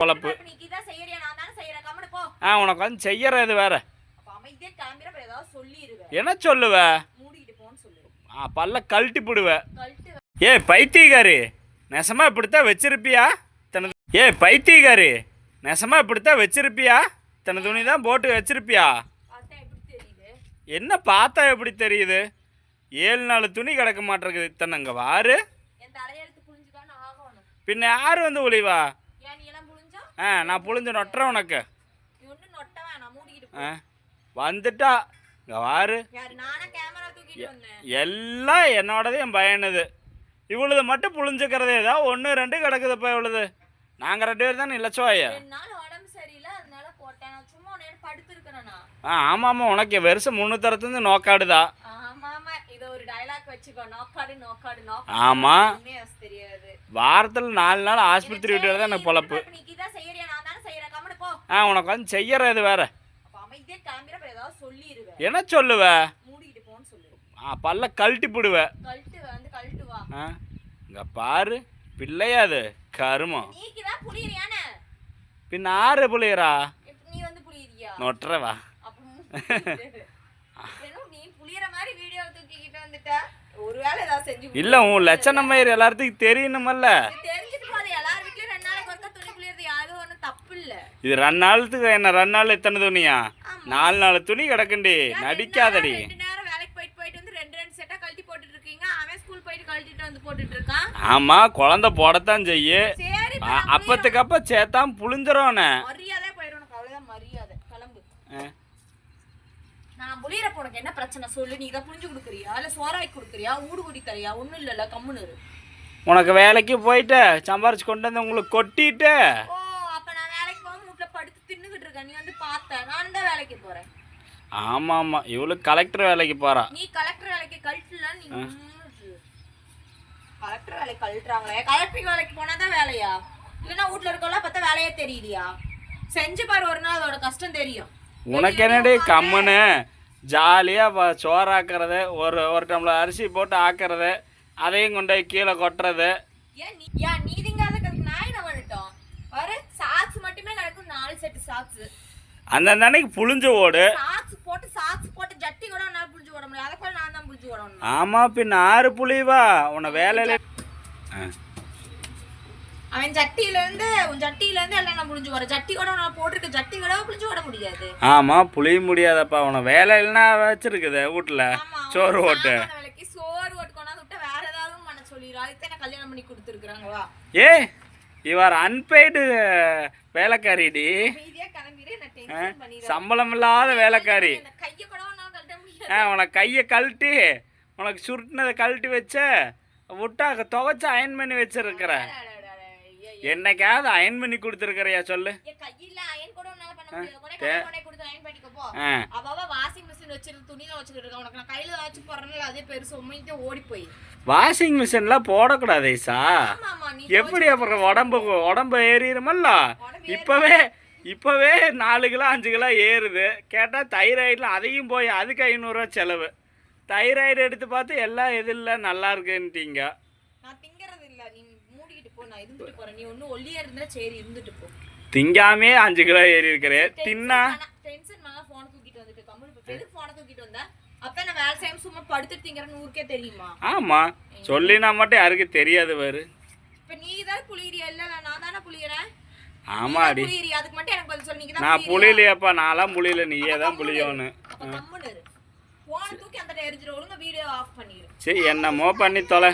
பொழப்பு அப்ப நீ இதான் செய்யறியா? நான் தானே செய்யறேன். கம்முனு போ. ஆ உனக்கு வந்து வேற. அப்புறம் ஏதாவது சொல்லிடுவேன் என்ன சொல்லுவ? ஆ, பல்ல கழட்டி போடுவ. ஏ பைத்தியக்காரி நெசமா இப்படித்தான் வச்சிருப்பியா? தனது ஏ பைத்தியக்காரி நெசமா இப்படித்தான் வச்சிருப்பியா? தன துணி தான் போட்டு வச்சிருப்பியா? பார்த்தா எப்படி தெரியுது? என்ன பார்த்தா எப்படி தெரியுது? ஏழு நாலு துணி கிடக்க மாட்டேங்குது. இத்தனை அங்கே வாரு. பின்ன யார் வந்து ஒளிவா ஏன் நீ எல்லாம் புரிஞ்சா ஆ நான் புழிஞ்சு நொட்டுறேன் உனக்கு. ஆ வந்துட்டா. இங்கே வாரு. எல்லாம் என்னோடது என் பையனுது. இவ்வளவு மட்டும் புழிஞ்சுக்கிறதே தான் ஒன்று ரெண்டு கிடக்குதுப்பா இவ்வளவு நாங்கள் ரெண்டு பேர் தானே படுத்துருக்கிறேனா ஆ ஆமாம் ஆமாம் உனக்கு வருஷம் முந்நூற்றறுபத்தஞ்சு நோக்காடுதா? ஆமா ஆமா இத ஒரு டயலாக் வச்சுக்கோ. நோக்காடு நோக்காடு நோக்காடு. ஆமா. ஒண்ணுமே எனக்கு தெரியாது. வாரத்தில் நாலு நாள் ஆஸ்பத்திரி விட்டு தான் எனக்கு பொழப்பு அப்ப நீ இதான் செய்யறியா நான் தானே செய்யறேன் கம்முனு போ ஆ உனக்கு வந்து செய்யறது வேற. என்ன சொல்லுவ? ஆ பல்ல கழட்டி போடுவ. ஆ இங்கே பாரு பிள்ளையா அது கருமம். பின்ன ஆறு புளியறியா? நொட்டுறவா இல்லை உன் லட்சணம் எல்லாத்துக்கும் தெரியணுமல்ல இது தெரிஞ்சுட்டு போது எல்லார் வீட்லயும் ரெண்டு நாளைக்கு ஒருக்கா துணி புளியறது யாரும் ஒன்றும் தப்பு இல்ல இது ரெண்டு நாளுக்கு என்ன ரெண்டு நாள் எத்தனை துணியா? நாலு நாலு துணி கிடக்குண்டி. நடிக்காதடி. ஆமாம் குழந்தை போடத்தான் செய்யு. சரி இப்ப ஆ, நான் போயிடும் உனக்கு என்ன பிரச்சனை? சொல்லு. நீ இதை புளிஞ்சு கொடுக்குறியா? இல்ல சோறாக்கி கொடுக்குறியா? ஊடு குடி தரியா? ஒண்ணும் இல்லல்ல கம்முன்னு. உனக்கு வேலைக்கு போயிட்டு சம்பாரிச்சு கொண்டு வந்து உங்களுக்கு கொட்டிட்டு ஓ அப்ப நான் வேலைக்கு போகாம வீட்டுல படுத்து இருக்கேன் நீ வந்து பார்த்த. நானும் தான் வேலைக்கு போறேன். ஆமாம் ஆமாம் இவளுக்கு கலெக்டர் வேலைக்கு போறா. நீ கலெக்டர் வேலைக்கு கழட்டல நீ கலெக்டர் வேலைக்கு கழட்டுறாங்களே. கலெக்டர் வேலைக்கு போனாதான் வேலையா? இல்லைன்னா வீட்ல இருக்கவங்கள பார்த்தா வேலையே தெரியலையா செஞ்சு பாரு ஒரு நாள் அதோட கஷ்டம் தெரியும். உனக்கு என்னடி கம்முன்னு? ஜாலியாக சோறாக்குறது ஒரு ஒரு டம்ளர் அரிசி போட்டு ஆக்குறது அதையும் கொண்டு போய் கீழே கொட்டுறது. ஏன் நீ ஏன் நீ திங்காததுக்கு நான் என்ன பண்ணட்டும் பாரு சாக்ஸ் மட்டுமே நடக்கும் நாலு செட்டு சாக்ஸ் அந்தந்த அன்னைக்கு புளிஞ்சு ஓடு. சாக்ஸ் போட்டு சாக்ஸ் போட்டு ஜட்டி கூட நான் புளிஞ்சு ஓட முடியும். அதை கூட நான் தான் புளிஞ்சு ஓடணும் ஆமாம் பின்ன ஆறு புளிவா உன்னை வேலையில அவன் ஜட்டியில இருந்து உன் ஜட்டியில இருந்து எல்லாம் நான் புளிஞ்சு வரேன் ஜட்டி கூட நான் போட்டிருக்க ஜட்டி கூட புளிஞ்சு ஓட முடியாது. ஆமாம் புளிய முடியாதப்பா. உன வேலை இல்லைன்னா வச்சிருக்குது வீட்டில். ஆமா, சோறு ஓட்டு. வேலைக்கு சோறு ஓட்டு கொண்டாந்து விட்டா வேற ஏதாவது பண்ண சொல்லிடுறா. அதுக்கு என்ன கல்யாணம் பண்ணி கொடுத்துருக்குறாங்க வா. ஏ இவர் அன்பெய்டு வேலைக்காரிடி. சம்பளம் இல்லாத வேலைக்காரி. ஆ உனக்கு கையை கழட்டி உனக்கு சுருட்டினதை கழட்டி வச்ச விட்டா துவைச்சு அயன் பண்ணி வச்சிருக்கிற. என்னைக்காவது அயன் பண்ணி கொடுத்துருக்கிறியா சொல்லு. வாஷிங் மிஷின்லாம் போடக்கூடாது ஐசா. எப்படி அப்புறம் உடம்பு உடம்பு ஏறிடுமல்ல இப்போவே இப்போவே நாலு கிலோ அஞ்சு கிலோ ஏறுது. கேட்டால் தைராய்டில் அதையும் போய் அதுக்கு ஐநூறுரூவா செலவு. தைராய்டு எடுத்து பார்த்து எல்லாம் எது இல்லை நல்லா இருக்குன்ட்டீங்க. நான் திங்கறது இல்ல. நீ மூடிக்கிட்டு போ நான் இருந்துட்டு போறேன். நீ ஒன்னும் ஒல்லியா இருந்தா சரி இருந்துட்டு போ. திங்காமே அஞ்சு கிலோ ஏறி இருக்கிறேன் தின்னா? டென்ஷன் மேல போன தூக்கிட்டு வந்துட்டு கம்முனு இப்ப ஆமாடி. அதுக்கு மட்டும் எனக்கு பதில் நான் புளியலையாப்பா நான்லாம் புளியல நீயே தான் புளியோன்னு. அப்ப கம்முனு இரு. போன தூக்கி அந்த எரிஞ்சிரு ஒழுங்கா வீடியோ ஆஃப் பண்ணிரு. சரி என்னமோ பண்ணி தொலை.